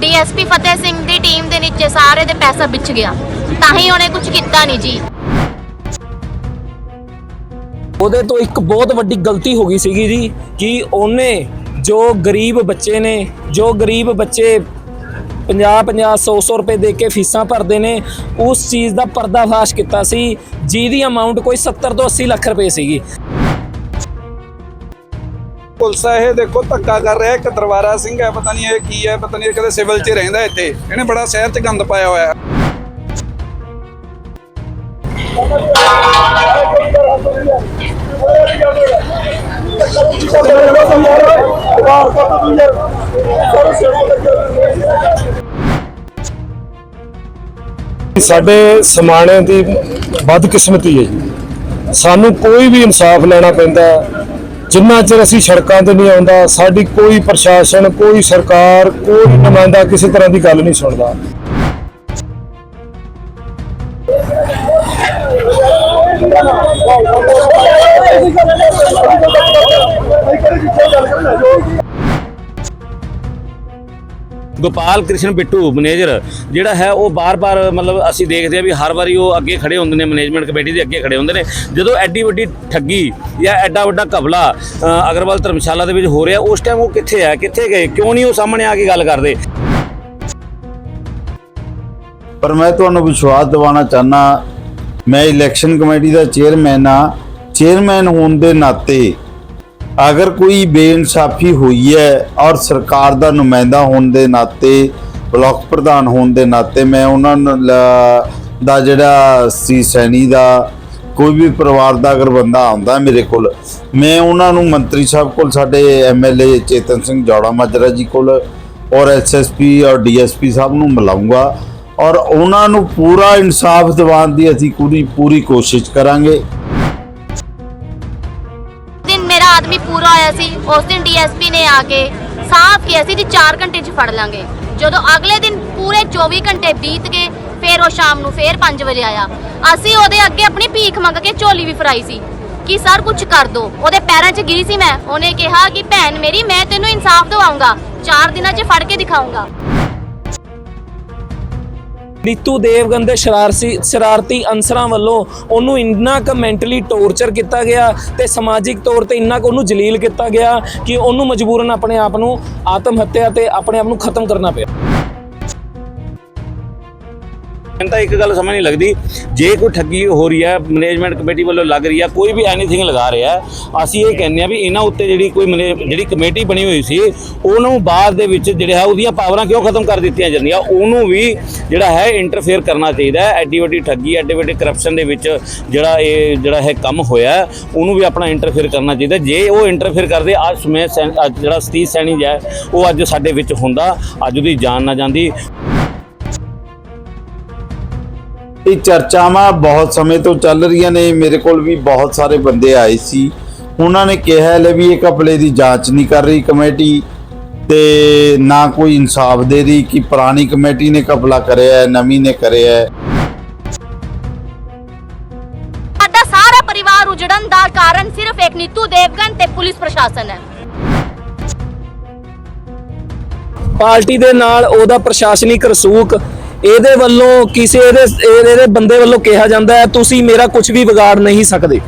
DSP Fateh Singh ਦੀ team ਦੇ ਨੀਚੇ ਸਾਰੇ ਦੇ ਪੈਸਾ ਵਿਚ ਗਿਆ। ਤਾਂ ਹੀ ਉਹਨੇ ਕੁਝ ਕੀਤਾ ਨਹੀਂ ਜੀ। ਉਹਦੇ ਤੋਂ ਇੱਕ ਬਹੁਤ ਵੱਡੀ ਗਲਤੀ ਹੋ ਗਈ ਸੀਗੀ ਜੀ, ਕਿ ਉਹਨੇ ਜੋ ਗਰੀਬ ਬੱਚੇ ਨੇ, ਜੋ ਗਰੀਬ ਬੱਚੇ 50 50 100 100 ਰੁਪਏ ਦੇ ਕੇ ਫੀਸਾਂ ਭਰਦੇ ਨੇ, ਉਸ ਚੀਜ਼ ਦਾ ਪਰਦਾਫਾਸ਼ ਕੀਤਾ ਸੀ, ਜਿਹਦੀ ਅਮਾਉਂਟ ਕੋਈ 70 ਤੋਂ 80 ਲੱਖ ਰੁਪਏ ਸੀਗੀ। ਪੁਲਿਸ ਆ, ਇਹ ਦੇਖੋ ਧੱਕਾ ਕਰ ਰਿਹਾ, ਇੱਕ ਦਰਬਾਰਾ ਸਿੰਘ ਹੈ, ਪਤਾ ਨਹੀਂ ਇਹ ਕੀ ਹੈ, ਪਤਾ ਨਹੀਂ ਇਹ ਕਦੇ ਸਿਵਲ 'ਚ ਰਹਿੰਦਾ ਇੱਥੇ। ਇਹਨੇ ਬੜਾ ਸ਼ਹਿਰ 'ਚ ਗੰਦ ਪਾਇਆ ਹੋਇਆ ਸਾਡੇ ਸਮਾਣੇ ਦੀ ਬਦਕਿਸਮਤੀ ਹੈ ਜੀ। ਸਾਨੂੰ ਕੋਈ ਵੀ ਇਨਸਾਫ ਲੈਣਾ ਪੈਂਦਾ ਜਿੰਨਾ ਚਿਰ ਅਸੀਂ ਸੜਕਾਂ ਤੇ ਨਹੀਂ ਆਉਂਦਾ, ਸਾਡੀ ਕੋਈ ਪ੍ਰਸ਼ਾਸਨ, ਕੋਈ ਸਰਕਾਰ, ਕੋਈ ਨੁਮਾਇੰਦਾ ਕਿਸੇ ਤਰ੍ਹਾਂ ਦੀ ਗੱਲ ਨਹੀਂ ਸੁਣਦਾ। ਗੋਪਾਲ ਕ੍ਰਿਸ਼ਨ ਬਿੱਟੂ ਮੈਨੇਜਰ, ਜਿਹੜਾ ਹੈ ਉਹ ਬਾਰ-ਬਾਰ ਮਤਲਬ ਅਸੀਂ ਦੇਖਦੇ ਆ ਵੀ ਹਰ ਵਾਰੀ ਉਹ ਅੱਗੇ ਖੜੇ ਹੁੰਦੇ ਨੇ, ਮੈਨੇਜਮੈਂਟ ਕਮੇਟੀ ਦੇ ਅੱਗੇ ਖੜੇ ਹੁੰਦੇ ਨੇ। ਜਦੋਂ ਐਡੀ ਵੱਡੀ ਠੱਗੀ ਜਾਂ ਐਡਾ ਵੱਡਾ ਕਬਲਾ ਅਗਰਵਾਲ ਧਰਮਸ਼ਾਲਾ ਦੇ ਵਿੱਚ ਹੋ ਰਿਹਾ, ਉਸ ਟਾਈਮ ਉਹ ਕਿੱਥੇ ਆ ਕਿੱਥੇ ਗਏ, ਕਿਉਂ ਨਹੀਂ ਉਹ ਸਾਹਮਣੇ ਆ ਕੇ ਗੱਲ ਕਰਦੇ? ਪਰ ਮੈਂ ਤੁਹਾਨੂੰ ਵਿਸ਼ਵਾਸ ਦਿਵਾਉਣਾ ਚਾਹਨਾ ਮੈਂ ਇਲੈਕਸ਼ਨ ਕਮੇਟੀ ਦਾ ਚੇਅਰਮੈਨ ਆ ਚੇਅਰਮੈਨ ਹੋਣ ਦੇ ਨਾਤੇ ਅਗਰ ਕੋਈ ਬੇਇਨਸਾਫੀ ਹੋਈ ਹੈ ਔਰ ਸਰਕਾਰ ਦਾ ਨੁਮਾਇੰਦਾ ਹੋਣ ਦੇ ਨਾਤੇ, ਬਲਾਕ ਪ੍ਰਧਾਨ ਹੋਣ ਦੇ ਨਾਤੇ ਮੈਂ ਉਹਨਾਂ ਦਾ ਜਿਹੜਾ ਸੀ ਸੈਣੀ ਦਾ, ਕੋਈ ਵੀ ਪਰਿਵਾਰ ਦਾ ਅਗਰ ਬੰਦਾ ਆਉਂਦਾ ਮੇਰੇ ਕੋਲ, ਮੈਂ ਉਹਨਾਂ ਨੂੰ ਮੰਤਰੀ ਸਾਹਿਬ ਕੋਲ, ਸਾਡੇ ਐਮਐਲਏ ਚੇਤਨ ਸਿੰਘ ਜੌੜਾ ਮਾਜਰਾ ਜੀ ਕੋਲ ਔਰ ਐਸਐਸਪੀ ਔਰ ਡੀਐਸਪੀ ਸਾਹਿਬ ਨੂੰ ਮਿਲਾਉਂਗਾ ਔਰ ਉਹਨਾਂ ਨੂੰ ਪੂਰਾ ਇਨਸਾਫ ਦਿਵਾਉਣ ਦੀ ਅਸੀਂ ਪੂਰੀ ਪੂਰੀ ਕੋਸ਼ਿਸ਼ ਕਰਾਂਗੇ। ਆਦਮੀ ਸੀ, ਉਸ ਦਿਨ ਡੀਐਸਪੀ ਨੇ ਆ ਕੇ ਸਾਫ਼ ਕਿਹਾ ਸੀ ਕਿ 4 ਘੰਟੇ 'ਚ ਫੜ ਲਾਂਗੇ। ਜਦੋਂ ਅਗਲੇ ਦਿਨ ਪੂਰੇ 24 ਘੰਟੇ ਬੀਤ ਗਏ, ਫਿਰ ਉਹ ਸ਼ਾਮ ਨੂੰ ਫਿਰ 5 ਵਜੇ ਆਇਆ। ਅਸੀਂ ਉਹਦੇ ਅੱਗੇ ਆਪਣੀ ਭੀਖ ਮੰਗ ਕੇ ਝੋਲੀ ਵੀ ਫਰਾਈ ਸੀ ਕਿ ਸਰ ਕੁਝ ਕਰ ਦੋ। ਉਹਦੇ ਪੈਰਾਂ 'ਚ ਗਿਰੀ ਸੀ ਮੈਂ। ਉਹਨੇ ਕਿਹਾ ਕਿ ਭੈਣ ਮੇਰੀ, ਮੈਂ ਤੈਨੂੰ ਇਨਸਾਫ ਦਿਵਾਉਂਗਾ 4 ਦਿਨਾਂ 'ਚ ਫੜ ਕੇ ਦਿਖਾਉਂਗਾ ਨੀਤੂ ਦੇਵਗਨ ਦੇ ਸ਼ਰਾਰਤੀ ਸ਼ਰਾਰਤੀ ਅਨਸਰਾਂ ਵੱਲੋਂ ਉਹਨੂੰ ਇੰਨਾ ਕੁ ਮੈਂਟਲੀ ਟੌਰਚਰ ਕੀਤਾ ਗਿਆ ਤੇ ਸਮਾਜਿਕ ਤੌਰ ਤੇ ਇੰਨਾ ਕੁ ਉਹਨੂੰ ਜਲੀਲ ਕੀਤਾ ਗਿਆ ਕਿ ਉਹਨੂੰ ਮਜਬੂਰਨ ਆਪਣੇ ਆਪ ਨੂੰ ਆਤਮ ਹੱਤਿਆ ਤੇ ਆਪਣੇ ਆਪ ਨੂੰ ਖਤਮ ਕਰਨਾ ਪਿਆ। ਮੈਨੂੰ ਤਾਂ ਇੱਕ ਗੱਲ ਸਮਝ ਨਹੀਂ ਲੱਗਦੀ। ਜੇ ਕੋਈ ਠੱਗੀ ਹੋ ਰਹੀ ਹੈ ਮੈਨੇਜਮੈਂਟ ਕਮੇਟੀ ਵੱਲੋਂ ਲੱਗ ਰਹੀ ਹੈ, ਕੋਈ ਵੀ ਐਨੀਥਿੰਗ ਲਗਾ ਰਿਹਾ ਅਸੀਂ ਇਹ ਕਹਿੰਦੇ ਆ ਵੀ ਇਹਨਾਂ ਉੱਤੇ ਜਿਹੜੀ ਕੋਈ ਮੈਨੇ- ਜਿਹੜੀ ਕਮੇਟੀ ਬਣੀ ਹੋਈ ਸੀ, ਉਹਨੂੰ ਬਾਅਦ ਦੇ ਵਿੱਚ ਜਿਹੜਾ ਹੈ ਉਹਦੀਆਂ ਪਾਵਰਾਂ ਕਿਉਂ ਖਤਮ ਕਰ ਦਿੱਤੀਆਂ ਜਾਂਦੀਆਂ? ਉਹਨੂੰ ਵੀ ਜਿਹੜਾ ਹੈ ਇੰਟਰਫੇਅਰ ਕਰਨਾ ਚਾਹੀਦਾ ਹੈ। ਐਡੀ ਵੱਡੀ ਠੱਗੀ, ਐਡੀ ਵੱਡੀ ਕਰਪਸ਼ਨ ਦੇ ਵਿੱਚ ਜਿਹੜਾ ਇਹ, ਜਿਹੜਾ ਹੈ ਕੰਮ ਹੋਇਆ ਉਹਨੂੰ ਵੀ ਆਪਣਾ ਇੰਟਰਫੇਅਰ ਕਰਨਾ ਚਾਹੀਦਾ ਜੇ ਉਹ ਇੰਟਰਫੇਅਰ ਕਰਦੇ, ਅੱਜ ਸਮੇਂ ਸੈਨ- ਜਿਹੜਾ ਸਤੀਸ਼ ਸੈਣੀ ਹੈ, ਉਹ ਅੱਜ ਸਾਡੇ ਵਿੱਚ ਹੁੰਦਾ, ਅੱਜ ਉਹਦੀ ਜਾਨ ਨਾ ਜਾਂਦੀ। ਇਹ ਚਰਚਾਵਾਂ ਬਹੁਤ ਸਮੇਂ ਤੋਂ ਚੱਲ ਰਹੀਆਂ ਨੇ। ਮੇਰੇ ਕੋਲ ਵੀ ਬਹੁਤ ਸਾਰੇ ਬੰਦੇ ਆਏ ਸੀ। ਉਹਨਾਂ ਨੇ ਕਿਹਾ ਲੈ ਵੀ ਇਹ ਕਪਲੇ ਦੀ ਜਾਂਚ ਨਹੀਂ ਕਰ ਰਹੀ ਕਮੇਟੀ ਤੇ ਨਾ ਕੋਈ ਇਨਸਾਫ ਦੇ ਰਹੀ ਕਿ ਪੁਰਾਣੀ ਕਮੇਟੀ ਨੇ ਕਪਲਾ ਕਰਿਆ ਹੈ ਨਵੀਂ ਨੇ ਕਰਿਆ ਹੈ। ਸਾਡਾ ਸਾਰਾ ਪਰਿਵਾਰ ਉਜੜਨ ਦਾ ਕਾਰਨ ਸਿਰਫ ਇੱਕ ਨੀਤੂ ਦੇਵਗਨ ਤੇ ਪੁਲਿਸ ਪ੍ਰਸ਼ਾਸਨ ਹੈ। ਪਾਰਟੀ ਦੇ ਨਾਲ ਉਹਦਾ ਪ੍ਰਸ਼ਾਸਨਿਕ ਰਸੂਖ ਇਹਦੇ ਵੱਲੋਂ ਕਿਸੇ ਇਹਦੇ ਇਹਦੇ ਬੰਦੇ ਵੱਲੋਂ ਕਿਹਾ ਜਾਂਦਾ ਹੈ ਤੁਸੀਂ ਮੇਰਾ ਕੁਝ ਵੀ ਵਿਗਾੜ ਨਹੀਂ ਸਕਦੇ।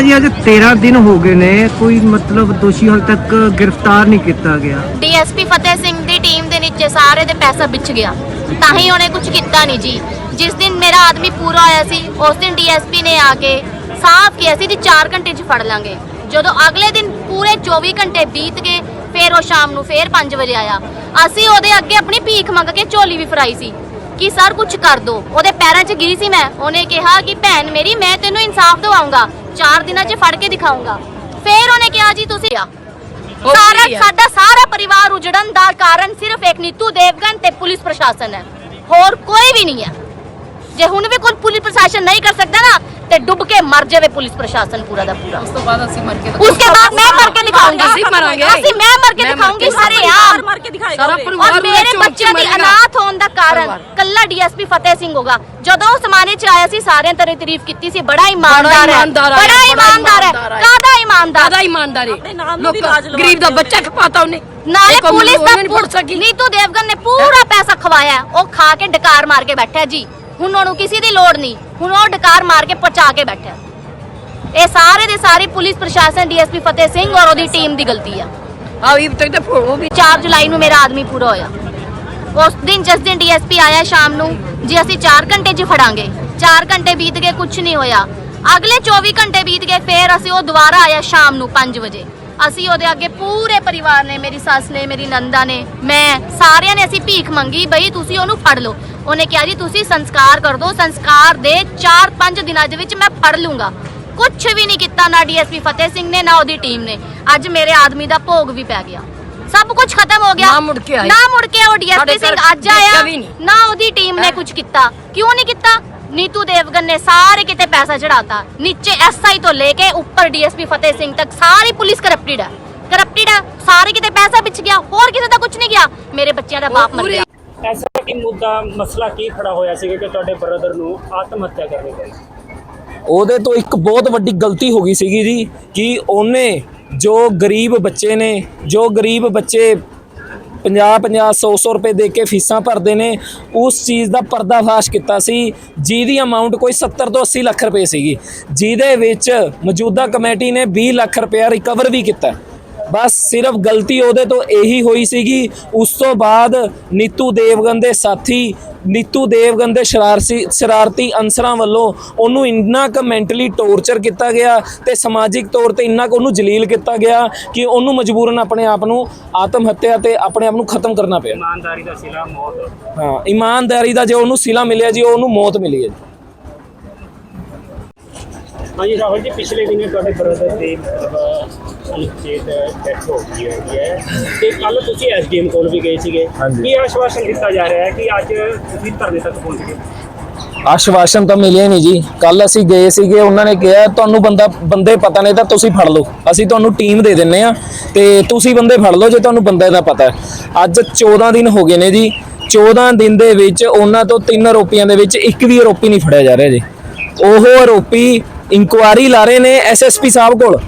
ਜੀ ਅੱਜ 13 ਦਿਨ ਹੋ ਗਏ ਨੇ ਕੋਈ ਮਤਲਬ ਦੋਸ਼ੀ ਹਾਲ ਤੱਕ ਗ੍ਰਿਫਤਾਰ ਨਹੀਂ ਕੀਤਾ ਗਿਆ। ਡੀਐਸਪੀ ਫਤਿਹ ਸਿੰਘ ਦੀ ਟੀਮ ਦੇ ਨੀਚੇ ਸਾਰੇ ਦੇ ਪੈਸਾ ਵਿਚ ਗਿਆ। ਤਾਂ ਹੀ ਉਹਨੇ ਕੁਝ ਕੀਤਾ ਨਹੀਂ ਜੀ। ਜਿਸ ਦਿਨ ਮੇਰਾ ਆਦਮੀ ਪੂਰਾ ਹੋਇਆ ਸੀ ਉਸ ਦਿਨ ਡੀਐਸਪੀ ਨੇ ਆ ਕੇ ਸਾਫ਼ ਕਿਹਾ ਸੀ ਕਿ 4 ਘੰਟੇ 'ਚ ਫੜ ਲਾਂਗੇ। ਜਦੋਂ ਅਗਲੇ ਦਿਨ ਪੂਰੇ 24 ਘੰਟੇ ਬੀਤ ਗਏ ਫਿਰ ਉਹ ਸ਼ਾਮ ਨੂੰ ਫਿਰ 5 ਵਜੇ ਆਇਆ। ਅਸੀਂ ਉਹਦੇ ਅੱਗੇ ਆਪਣੀ ਭੀਖ ਮੰਗ ਕੇ ਝੋਲੀ ਵੀ ਫਰਾਈ ਸੀ ਕਿ ਸਰ ਕੁਝ ਕਰ ਦੋ। ਉਹਦੇ ਪੈਰਾਂ 'ਚ ਗਿਰੀ ਸੀ ਮੈਂ। ਉਹਨੇ ਕਿਹਾ ਕਿ ਭੈਣ ਮੇਰੀ ਮੈਂ ਤੈਨੂੰ ਇਨਸਾਫ ਦਿਵਾਉਂਗਾ। 4 ਦਿਨਾਂ 'ਚ ਫੜ ਕੇ ਦਿਖਾਉਂਗਾ। ਫਿਰ ਉਹਨੇ ਕਿਹਾ ਜੀ ਤੁਸੀਂ ਆ। ਸਾਰਾ ਸਾਡਾ ਸਾਰਾ ਪਰਿਵਾਰ ਉਜੜਨ ਦਾ ਕਾਰਨ ਸਿਰਫ ਇੱਕ ਨੀਤੂ ਦੇਵਗਨ ਤੇ ਪੁਲਿਸ ਪ੍ਰਸ਼ਾਸਨ ਹੈ। ਹੋਰ ਕੋਈ ਵੀ ਨਹੀਂ ਹੈ। ਜੇ ਹੁਣ ਵੀ ਕੋਈ ਪੁਲਿਸ ਪ੍ਰਸ਼ਾਸਨ ਨਹੀਂ ਕਰ ਸਕਦਾ ਨਾ ਤੇ ਡੁੱਬ ਕੇ ਮਰ ਜਾਵੇ ਪੁਲਿਸ ਪ੍ਰਸ਼ਾਸਨ ਪੂਰਾ ਦਾ ਪੂਰਾ। ਉਸ ਤੋਂ ਬਾਅਦ ਅਸੀਂ ਮਰ ਕੇ ਉਸਕੇ ਬਾਅਦ ਮੈਂ ਮਰ ਕੇ ਦਿਖਾਉਂਗੀ। ਅਸੀਂ ਮਰਾਂਗੇ ਅਸੀਂ ਮੈਂ ਮਰ ਕੇ ਦਿਖਾਉਂਗੀ ਸਾਰੇ ਯਾਰ ਮਰ ਕੇ ਦਿਖਾਏਗਾ ਸਾਰਾ ਪਰਿਵਾਰ ਔਰ ਮੇਰੇ ਬੱਚਿਆਂ ਦੀ ਅਨਾਥ ਹੋਣ ਦਾ ਕਾਰਨ ਕੱਲਾ ਡੀਐਸਪੀ ਫਤਿਹ ਸਿੰਘ ਹੋਗਾ। ਜਦੋਂ ਉਹ ਸਮਾਨੇ ਚ ਆਇਆ ਸੀ ਸਾਰਿਆਂ ਤੇਰੀ ਤਾਰੀਫ ਕੀਤੀ ਸੀ ਬੜਾ ਇਮਾਨਦਾਰ ਹੈ ਇਮਾਨਦਾਰ ਹੈ, ਬੜਾ ਇਮਾਨਦਾਰ ਹੈ। ਇਮਾਨਦਾਰ ਹੈ। ਕਾਦਾ ਇਮਾਨਦਾਰ? ਦਾਦਾ ਇਮਾਨਦਾਰੀ ਲੋਕ ਗਰੀਬ ਦਾ ਬੱਚਾ ਖਪਾਤਾ ਉਹਨੇ। ਨਾਲੇ ਪੁਲਿਸ ਦਾ ਨਹੀਂ। ਨੀਤੂ ਦੇਵਗਨ ਨੇ ਪੂਰਾ ਪੈਸਾ ਖਵਾਇਆ ਹੈ। ਉਹ ਖਾ ਕੇ ਡਕਾਰ ਮਾਰ ਕੇ ਬੈਠਾ ਹੈ ਜੀ। ਹੁਣ ਉਹਨੂੰ ਕਿਸੇ ਦੀ ਲੋੜ ਨਹੀਂ। ਹੁਣ ਉਹ ਡਕਾਰ ਮਾਰ ਕੇ ਪਚਾ ਕੇ ਬੈਠਾ ਇਹ ਸਾਰੇ ਦੇ ਸਾਰੇ ਪੁਲਿਸ ਪ੍ਰਸ਼ਾਸਨ ਡੀਐਸਪੀ ਫਤਿਹ ਸਿੰਘ ਔਰ ਉਹਦੀ ਟੀਮ ਦੀ ਗਲਤੀ ਆ। ਆ ਵੀ ਤੱਕ ਤਾਂ ਫੋਟੋ ਵੀ 4 ਜੁਲਾਈ ਨੂੰ ਮੇਰਾ ਆਦਮੀ ਪੂਰਾ ਹੋਇਆ। ਉਸ ਦਿਨ ਜਿਸ ਦਿਨ ਡੀਐਸਪੀ ਆਇਆ ਸ਼ਾਮ ਨੂੰ ਜੀ ਅਸੀਂ 4 ਘੰਟੇ 'ਚ ਫੜਾਂਗੇ 4 ਘੰਟੇ ਬੀਤ ਗਏ ਕੁਝ ਨਹੀਂ ਹੋਇਆ। ਅਗਲੇ 24 ਘੰਟੇ ਬੀਤ ਗਏ ਫੇਰ ਅਸੀਂ ਉਹ ਦੁਬਾਰਾ ਆਇਆ ਸ਼ਾਮ ਨੂੰ 5 ਵਜੇ। ਅਸੀਂ ਉਹਦੇ ਅੱਗੇ ਪੂਰੇ ਪਰਿਵਾਰ ਨੇ ਮੇਰੀ ਸੱਸ ਨੇ ਮੇਰੀ ਨੰਦਾ ਨੇ ਮੈਂ ਸਾਰਿਆਂ ਨੇ ਅਸੀਂ ਭੀਖ ਮੰਗੀ ਬਈ ਤੁਸੀਂ ਉਹਨੂੰ ਫੜ ਲਓ। ਉਹਨੇ ਕਿਹਾ ਜੀ ਤੁਸੀਂ ਸੰਸਕਾਰ ਕਰ ਦਿਓ ਸੰਸਕਾਰ ਦੇ 4-5 ਦਿਨਾਂ ਦੇ ਵਿੱਚ ਮੈਂ ਫੜ ਲੂੰਗਾ। ਕੁਝ ਵੀ ਨਹੀਂ ਕੀਤਾ ਨਾ ਡੀਐਸਪੀ ਫਤਿਹ ਸਿੰਘ ਨੇ ਨਾ ਉਹਦੀ ਟੀਮ ਨੇ। ਅੱਜ ਮੇਰੇ ਆਦਮੀ ਦਾ ਭੋਗ ਵੀ ਪੈ ਗਿਆ। ਸਭ ਕੁਝ ਖਤਮ ਹੋ ਗਿਆ। ਨਾ ਮੁੜ ਕੇ ਆਏ। ਨਾ ਮੁੜ ਕੇ ਉਹ ਡੀਐਸਪੀ ਸਿੰਘ ਅੱਜ ਆਇਆ। ਨਾ ਉਹਦੀ ਟੀਮ ਨੇ ਕੁਝ ਕੀਤਾ। ਕਿਉਂ ਨਹੀਂ ਕੀਤਾ? ਨੀਤੂ ਦੇਵਗਨ ਨੇ ਸਾਰੇ ਕਿਤੇ ਪੈਸਾ ਚੜਾਤਾ ਨੀਚੇ ਐਸਆਈ ਤੋਂ ਲੈ ਕੇ ਉੱਪਰ ਡੀਐਸਪੀ ਫਤਿਹ ਸਿੰਘ ਤੱਕ ਸਾਰੀ ਪੁਲਿਸ ਕਰਪਟਡ ਹੈ। ਕਰਪਟਡ ਹੈ। ਸਾਰੇ ਕਿਤੇ ਪੈਸਾ ਵਿੱਚ ਗਿਆ। ਹੋਰ ਕਿਸੇ ਦਾ ਕੁਝ ਨਹੀਂ ਗਿਆ। ਮੇਰੇ ਬੱਚਿਆਂ ਦਾ ਬਾਪ ਮਰ ਗਿਆ। ਐਸਾ ਕੀ ਮੁੱਦਾ, ਮਸਲਾ ਕੀ ਖੜਾ ਹੋਇਆ ਸੀਗਾ ਕਿ ਤੁਹਾਡੇ ਬ੍ਰਦਰ ਨੂੰ ਆਤਮ ਹੱਤਿਆ ਕਰਨੀ ਪਈ? ਉਹਦੇ ਤੋਂ ਇੱਕ ਬਹੁਤ ਵੱਡੀ ਗਲਤੀ ਹੋ ਗਈ ਸੀਗੀ ਜੀ, ਕਿ ਉਹਨੇ ਜੋ ਗਰੀਬ ਬੱਚੇ ਨੇ, ਜੋ ਗਰੀਬ ਬੱਚੇ 50 50 100 100 ਰੁਪਏ ਦੇ ਕੇ ਫੀਸਾਂ ਭਰਦੇ ਨੇ, ਉਸ ਚੀਜ਼ ਦਾ ਪਰਦਾਫਾਸ਼ ਕੀਤਾ ਸੀ, ਜਿਹਦੀ ਅਮਾਉਂਟ ਕੋਈ 70 ਤੋਂ 80 ਲੱਖ ਰੁਪਏ ਸੀਗੀ, ਜਿਹਦੇ ਵਿੱਚ ਮੌਜੂਦਾ ਕਮੇਟੀ ਨੇ 20 ਲੱਖ ਰੁਪਏ ਰਿਕਵਰ ਵੀ ਕੀਤਾ। ਬਸ ਸਿਰਫ ਗਲਤੀ ਉਹਦੇ ਤੋਂ ਇਹੀ ਹੋਈ ਸੀਗੀ। ਉਸ ਤੋਂ ਬਾਅਦ ਨੀਤੂ ਦੇਵਗਨ ਦੇ ਸਾਥੀ ਨੀਤੂ ਦੇਵਗਨ ਦੇ ਸ਼ਰਾਰਤੀ ਸ਼ਰਾਰਤੀ ਅਨਸਰਾਂ ਵੱਲੋਂ ਉਹਨੂੰ ਇੰਨਾ ਕੁ ਮੈਂਟਲੀ ਟੌਰਚਰ ਕੀਤਾ ਗਿਆ ਤੇ ਸਮਾਜਿਕ ਤੌਰ ਤੇ ਇੰਨਾ ਕੁ ਉਹਨੂੰ ਜਲੀਲ ਕੀਤਾ ਗਿਆ ਕਿ ਉਹਨੂੰ ਮਜਬੂਰਨ ਆਪਣੇ ਆਪ ਨੂੰ ਆਤਮ ਹੱਤਿਆ ਤੇ ਆਪਣੇ ਆਪ ਨੂੰ ਖਤਮ ਕਰਨਾ ਪਿਆ। ਇਮਾਨਦਾਰੀ ਦਾ ਸਿਲਾ ਮੌਤ। ਹਾਂ ਇਮਾਨਦਾਰੀ ਦਾ ਜੋ ਉਹਨੂੰ ਸਿਲਾ ਮਿਲਿਆ ਜੀ ਉਹਨੂੰ ਮੌਤ ਮਿਲੀ ਹੈ ਜੀ। ਹਾਂਜੀ ਰਾਹੁਲ ਜੀ ਪਿਛਲੇ ਦਿਨੇ ਤੁਹਾਡੇ ਬ੍ਰਦਰ ਦੀ ਅਨੁਚੇਤ ਡੈਥ ਹੋ ਗਈ ਹੈਗੀ ਹੈ। ਤੇ ਕੱਲ ਤੁਸੀਂ ਐਸਡੀਐਮ ਕੋਲ ਵੀ ਗਏ ਸੀਗੇ। ਕੀ ਆਸ਼ਵਾਸਨ ਦਿੱਤਾ ਜਾ ਰਿਹਾ ਹੈ ਕਿ ਅੱਜ ਤੁਸੀਂ ਧਰਨੇ ਤੱਕ ਪਹੁੰਚ ਗਏ? ਆਸ਼ਵਾਸਨ ਤਾਂ ਮਿਲਿਆ ਨਹੀਂ ਜੀ। ਕੱਲ ਅਸੀਂ ਗਏ ਸੀਗੇ ਉਹਨਾਂ ਨੇ ਕਿਹਾ ਤੁਹਾਨੂੰ ਬੰਦਾ ਬੰਦੇ ਪਤਾ ਨਹੀਂ ਤਾਂ ਤੁਸੀਂ ਫੜ ਲਓ। ਅਸੀਂ ਤੁਹਾਨੂੰ ਟੀਮ ਦੇ ਦਿੰਨੇ ਆ ਤੇ ਤੁਸੀਂ ਬੰਦੇ ਫੜ ਲਓ ਜੇ ਤੁਹਾਨੂੰ ਬੰਦੇ ਦਾ ਪਤਾ ਹੈ। ਅੱਜ 14 ਦਿਨ ਹੋ ਗਏ ਨੇ ਜੀ। 14 ਦਿਨ ਦੇ ਵਿੱਚ ਉਹਨਾਂ ਤੋਂ ਤਿੰਨ ਆਰੋਪੀਆਂ ਦੇ ਵਿੱਚ ਇੱਕ ਵੀ ਆਰੋਪੀ ਨਹੀਂ ਫੜਿਆ ਜਾ ਰਿਹਾ ਜੀ। ਉਹ ਆਰੋਪੀ ਇਨਕੁਆਰੀ ਲਾ ਰਹੇ ਨੇ ਐਸਐਸਪੀ ਸਾਹਿਬ ਕੋਲ।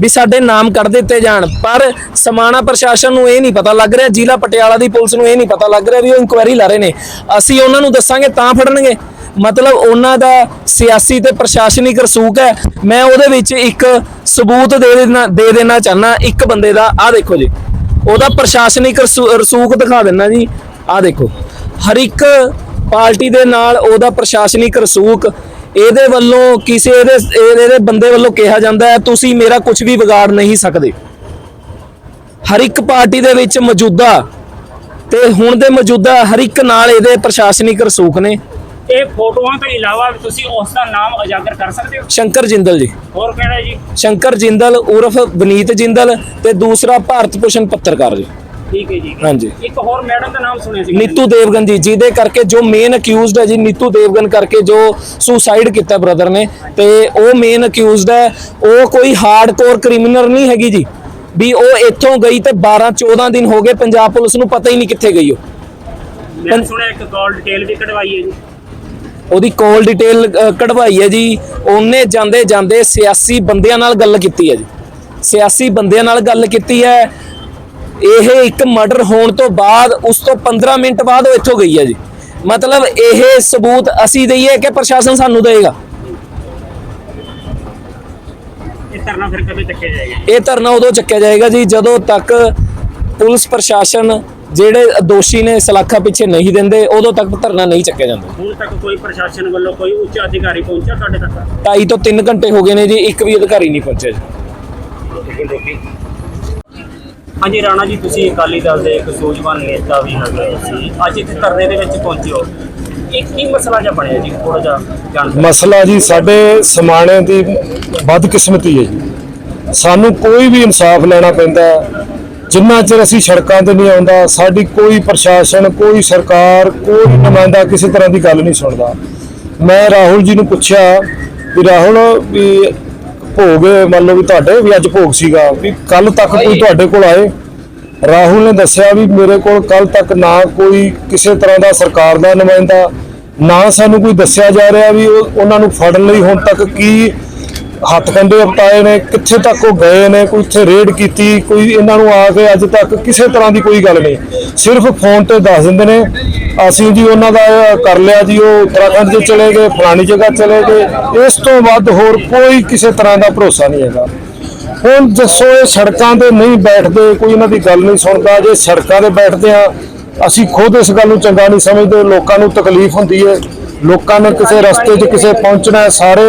ਵੀ ਸਾਡੇ ਨਾਮ ਕੱਢ ਦਿੱਤੇ ਜਾਣ। ਪਰ ਸਮਾਣਾ ਪ੍ਰਸ਼ਾਸਨ ਨੂੰ ਇਹ ਨਹੀਂ ਪਤਾ ਲੱਗ ਰਿਹਾ, ਜ਼ਿਲ੍ਹਾ ਪਟਿਆਲਾ ਦੀ ਪੁਲਿਸ ਨੂੰ ਇਹ ਨਹੀਂ ਪਤਾ ਲੱਗ ਰਿਹਾ ਵੀ ਉਹ ਇਨਕੁਆਇਰੀ ਲਾ ਰਹੇ ਨੇ। ਅਸੀਂ ਉਹਨਾਂ ਨੂੰ ਦੱਸਾਂਗੇ, ਤਾਂ ਫੜਨਗੇ। ਮਤਲਬ ਉਹਨਾਂ ਦਾ ਸਿਆਸੀ ਤੇ ਪ੍ਰਸ਼ਾਸਨਿਕ ਰਸੂਖ ਹੈ। ਮੈਂ ਉਹਦੇ ਵਿੱਚ ਇੱਕ ਸਬੂਤ ਦੇ ਦੇਣਾ ਦੇ ਦੇਣਾ ਚਾਹਨਾ ਇੱਕ ਬੰਦੇ ਦਾ। ਆਹ ਦੇਖੋ ਜੀ, ਉਹਦਾ ਪ੍ਰਸ਼ਾਸਨਿਕ ਰਸੂ- ਰਸੂਖ ਦਿਖਾ ਦਿੰਨਾ ਜੀ। ਆਹ ਦੇਖੋ, ਹਰ ਇੱਕ ਪਾਰਟੀ ਦੇ ਨਾਲ ਉਹਦਾ ਪ੍ਰਸ਼ਾਸਨਿਕ ਰਸੂਖ ਇਹਦੇ ਵੱਲੋਂ ਕਿਸੇ ਇਹਦੇ ਇਹਦੇ ਬੰਦੇ ਵੱਲੋਂ ਕਿਹਾ ਜਾਂਦਾ ਹੈ ਤੁਸੀਂ ਮੇਰਾ ਕੁਝ ਵੀ ਵਿਗਾੜ ਨਹੀਂ ਸਕਦੇ। ਹਰ ਇੱਕ ਪਾਰਟੀ ਦੇ ਵਿੱਚ ਮੌਜੂਦਾ ਤੇ ਹੁਣ ਦੇ ਮੌਜੂਦਾ ਹਰ ਇੱਕ ਨਾਲ ਇਹਦੇ ਪ੍ਰਸ਼ਾਸਨਿਕ ਰਸੂਖ ਨੇ। ਇਹ ਫੋਟੋਆਂ ਤੋਂ ਇਲਾਵਾ ਵੀ ਤੁਸੀਂ ਉਸ ਦਾ ਨਾਮ ਉਜਾਗਰ ਕਰ ਸਕਦੇ ਹੋ? ਸ਼ੰਕਰ ਜਿੰਦਲ ਜੀ। ਹੋਰ ਕਿਹੜਾ ਜੀ? ਸ਼ੰਕਰ ਜਿੰਦਲ ਉਰਫ ਬਨੀਤ ਜਿੰਦਲ ਤੇ ਦੂਸਰਾ ਭਾਰਤ ਭੂਸ਼ਣ ਪੱਤਰਕਾਰ ਜੀ। ਠੀਕ ਹੈ ਜੀ। ਹਾਂਜੀ। ਇੱਕ ਹੋਰ ਮੈਡਮ ਦਾ ਨਾਮ ਸੁਣਿਆ ਸੀ ਨੀਤੂ ਦੇਵਗਨ ਜੀ ਜਿਹਦੇ ਕਰਕੇ ਜੋ ਮੇਨ ਅਕਿਊਜ਼ਡ ਹੈ ਜੀ ਨੀਤੂ ਦੇਵਗਨ ਕਰਕੇ ਜੋ ਸੁਸਾਈਡ ਕੀਤਾ ਬ੍ਰਦਰ ਨੇ ਤੇ ਉਹ ਮੇਨ ਅਕਿਊਜ਼ਡ ਹੈ ਉਹ ਕੋਈ ਹਾਰਡਕੋਰ ਕ੍ਰਿਮੀਨਲ ਨਹੀਂ ਹੈਗੀ ਜੀ। ਵੀ ਉਹ ਇੱਥੋਂ ਗਈ ਤੇ 12 14 ਦਿਨ ਹੋ ਗਏ ਪੰਜਾਬ ਪੁਲਿਸ ਨੂੰ ਪਤਾ ਹੀ ਨਹੀਂ ਕਿੱਥੇ ਗਈ ਉਹ। ਮੈਂ ਸੁਣਿਆ ਇੱਕ ਕਾਲ ਡਿਟੇਲ ਵੀ ਕਢਵਾਈ ਹੈ ਜੀ। ਉਹਦੀ ਕਾਲ ਡਿਟੇਲ ਕਢਵਾਈ ਹੈ ਜੀ। ਉਹਨੇ ਜਾਂਦੇ ਜਾਂਦੇ ਸਿਆਸੀ ਬੰਦਿਆਂ ਨਾਲ ਗੱਲ ਕੀਤੀ ਹੈ ਜੀ। ਸਿਆਸੀ ਬੰਦਿਆਂ ਨਾਲ ਗੱਲ ਕੀਤੀ ਹੈ ਇਹ ਇੱਕ ਮਰਡਰ ਹੋਣ ਤੋਂ ਬਾਅਦ ਉਸ ਤੋਂ 15 ਮਿੰਟ ਬਾਅਦ ਉਹ ਇੱਥੋਂ ਗਈ ਹੈ ਜੀ। ਮਤਲਬ ਇਹ ਸਬੂਤ ਅਸੀਂ ਦਈਏ ਕਿ ਪ੍ਰਸ਼ਾਸਨ ਸਾਨੂੰ ਦੇਗਾ ਇਹ ਧਰਨਾ ਫਿਰ ਕਦੋਂ ਚੱਕਿਆ ਜਾਏਗਾ? ਇਹ ਧਰਨਾ ਉਦੋਂ ਚੱਕਿਆ ਜਾਏਗਾ ਜੀ ਜਦੋਂ ਤੱਕ ਪੁਲਿਸ ਪ੍ਰਸ਼ਾਸਨ ਜਿਹੜੇ ਦੋਸ਼ੀ ਨੇ ਸਲਾਖਾ ਪਿੱਛੇ ਨਹੀਂ ਦਿੰਦੇ ਉਦੋਂ ਤੱਕ ਧਰਨਾ ਨਹੀਂ ਚੱਕਿਆ ਜਾਂਦਾ। ਹੁਣ ਤੱਕ ਕੋਈ ਪ੍ਰਸ਼ਾਸਨ ਵੱਲੋਂ ਕੋਈ ਉੱਚ ਅਧਿਕਾਰੀ ਪਹੁੰਚਿਆ ਤੁਹਾਡੇ ਤੱਕ? ਢਾਈ ਤੋਂ 3 ਘੰਟੇ ਹੋ ਗਏ ਨੇ ਜੀ ਇੱਕ ਵੀ ਅਧਿਕਾਰੀ ਨਹੀਂ ਪਹੁੰਚਿਆ ਜੀ। ਹਾਂਜੀ ਰਾਣਾ ਜੀ, ਤੁਸੀਂ ਅਕਾਲੀ ਦਲ ਦੇ ਇੱਕ ਸੂਝਵਾਨ ਨੇਤਾ ਵੀ ਹੈਗੇ ਹੋ ਅੱਜ ਇੱਥੇ ਧਰਨੇ ਦੇ ਵਿੱਚ ਪਹੁੰਚੇ ਹੋ। ਇਹ ਕੀ ਮਸਲਾ ਜਿਹਾ ਬਣਿਆ ਜੀ? ਥੋੜਾ ਜਿਹਾ ਜਾਣ ਮਸਲਾ ਜੀ, ਸਾਡੇ ਸਮਾਣੇ ਦੀ ਬਦਕਿਸਮਤੀ ਹੈ ਜੀ। ਸਾਨੂੰ ਕੋਈ ਵੀ ਇਨਸਾਫ ਲੈਣਾ ਪੈਂਦਾ। ਜਿੰਨਾ ਚਿਰ ਅਸੀਂ ਸੜਕਾਂ ਤੇ ਨਹੀਂ ਆਉਂਦਾ, ਸਾਡੀ ਕੋਈ ਪ੍ਰਸ਼ਾਸਨ, ਕੋਈ ਸਰਕਾਰ, ਕੋਈ ਨੁਮਾਇੰਦਾ ਕਿਸੇ ਤਰ੍ਹਾਂ ਦੀ ਗੱਲ ਨਹੀਂ ਸੁਣਦਾ। ਮੈਂ ਰਾਹੁਲ ਜੀ ਨੂੰ ਪੁੱਛਿਆ ਵੀ ਰਾਹੁਲ, ਵੀ ਭੋਗ ਮੰਨ ਲਓ ਵੀ ਤੁਹਾਡੇ ਵੀ ਅੱਜ ਭੋਗ ਸੀਗਾ ਵੀ ਕੱਲ ਤੱਕ ਕੋਈ ਤੁਹਾਡੇ ਕੋਲ ਆਏ। ਰਾਹੁਲ ਨੇ ਦੱਸਿਆ ਵੀ ਮੇਰੇ ਕੋਲ ਕੱਲ ਤੱਕ ਨਾ ਕੋਈ ਕਿਸੇ ਤਰ੍ਹਾਂ ਦਾ ਸਰਕਾਰ ਦਾ ਨੁਮਾਇੰਦਾ ਨਾ ਸਾਨੂੰ ਕੋਈ ਦੱਸਿਆ ਜਾ ਰਿਹਾ ਵੀ ਉਹ- ਉਹਨਾਂ ਨੂੰ ਫੜਨ ਲਈ ਹੁਣ ਤੱਕ ਕੀ ਹੱਥ ਕੰਡੇ ਉਪਤਾਏ ਨੇ, ਕਿੱਥੇ ਤੱਕ ਉਹ ਗਏ ਨੇ, ਕੋਈ ਇੱਥੇ ਰੇਡ ਕੀਤੀ, ਕੋਈ ਇਹਨਾਂ ਨੂੰ ਆ ਕੇ ਅੱਜ ਤੱਕ ਕਿਸੇ ਤਰ੍ਹਾਂ ਦੀ ਕੋਈ ਗੱਲ ਨਹੀਂ। ਸਿਰਫ ਫੋਨ ਤੇ ਦੱਸ ਦਿੰਦੇ ਨੇ, ਅਸੀਂ ਜੀ ਉਹਨਾਂ ਦਾ ਕਰ ਲਿਆ ਜੀ, ਉਹ ਉੱਤਰਾਖੰਡ 'ਚ ਚਲੇ ਗਏ, ਫਲਾਣੀ ਜਗ੍ਹਾ ਚਲੇ ਗਏ, ਇਸ ਤੋਂ ਵੱਧ ਹੋਰ ਕੋਈ ਕਿਸੇ ਤਰ੍ਹਾਂ ਦਾ ਭਰੋਸਾ ਨਹੀਂ ਹੈਗਾ। ਹੁਣ ਦੱਸੋ ਇਹ ਸੜਕਾਂ ਤੇ ਨਹੀਂ ਬੈਠਦੇ, ਕੋਈ ਇਹਨਾਂ ਦੀ ਗੱਲ ਨਹੀਂ ਸੁਣਦਾ, ਜੇ ਸੜਕਾਂ ਤੇ ਬੈਠਦੇ ਆ, ਅਸੀਂ ਖੁਦ ਇਸ ਗੱਲ ਨੂੰ ਚੰਗਾ ਨਹੀਂ ਸਮਝਦੇ, ਲੋਕਾਂ ਨੂੰ ਤਕਲੀਫ ਹੁੰਦੀ ਹੈ। ਲੋਕਾਂ ਨੇ ਕਿਸੇ ਰਸਤੇ 'ਚ ਕਿਸੇ ਪਹੁੰਚਣਾ ਸਾਰੇ